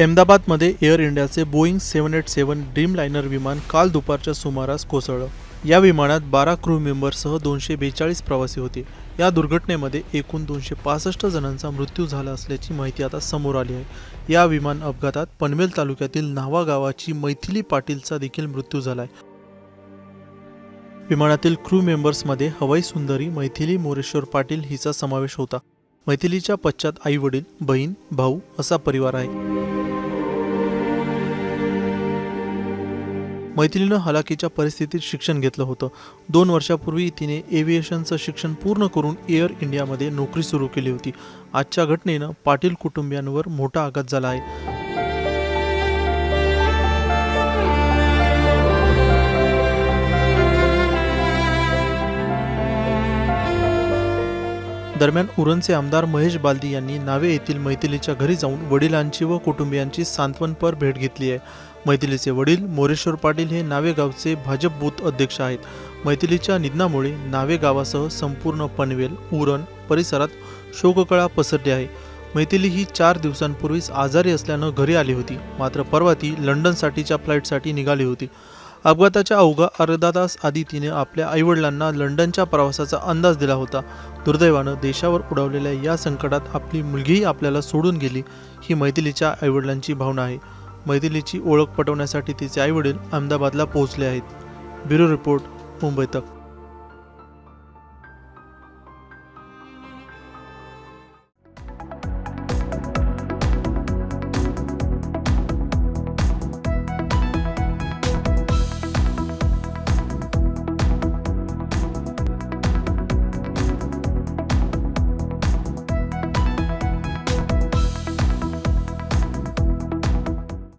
अहमदाबादमध्ये एअर इंडियाचे Boeing seven eight seven Dreamliner विमान काल दुपारच्या सुमारास कोसळलं. या विमानात बारा क्रू मेंबरसह दोनशे बेचाळीस प्रवासी होते. या दुर्घटनेमध्ये एकूण दोनशे पासष्ट जणांचा मृत्यू झाला असल्याची माहिती आता समोर आली आहे. या विमान अपघातात पनवेल तालुक्यातील न्हावा गावाची मैथिली पाटीलचा देखील मृत्यू झाला आहे विमानातील क्रू मेंबर्समध्ये हवाई सुंदरी मैथिली मोरेश्वर पाटील हिचा समावेश होता. मैथिलीच्या पश्चात आई वडील बहीण भाऊ असा परिवार आहे. मैथिलीनं हलाखीच्या परिस्थितीत शिक्षण घेतलं होतं. दोन वर्षापूर्वी तिने एव्हिएशनचं शिक्षण पूर्ण करून एअर इंडियामध्ये नोकरी सुरू केली होती. आजच्या घटनेनं पाटील कुटुंबियांवर मोठा आघात झाला आहे. दरम्यान उरणचे आमदार महेश बालदी यांनी नावे येथील मैथिलीच्या घरी जाऊन वडिलांची व कुटुंबियांची सांत्वनपर भेट घेतली आहे. मैथिलीचे वडील मोरेश्वर पाटील हे नावे गावचे भाजप बूथ अध्यक्ष आहेत. मैथिलीच्या निधनामुळे नावे गावासह संपूर्ण पनवेल उरण परिसरात शोककळा पसरली आहे. मैथिली ही चार दिवसांपूर्वीच आजारी असल्यानं घरी आली होती. मात्र परवा ती लंडनसाठीच्या फ्लाईटसाठी निघाली होती. अपघाताच्या अवघा अर्धा तास आधी तिने आपल्या आईवडिलांना लंडनच्या प्रवासाचा अंदाज दिला होता. दुर्दैवानं देशावर उडवलेल्या या संकटात आपली मुलगीही आपल्याला सोडून गेली ही मैथिलीच्या आईवडिलांची भावना आहे. मैथिलीची ओळख पटवण्यासाठी तिचे आईवडील अहमदाबादला पोहोचले आहेत. ब्युरो रिपोर्ट मुंबई तक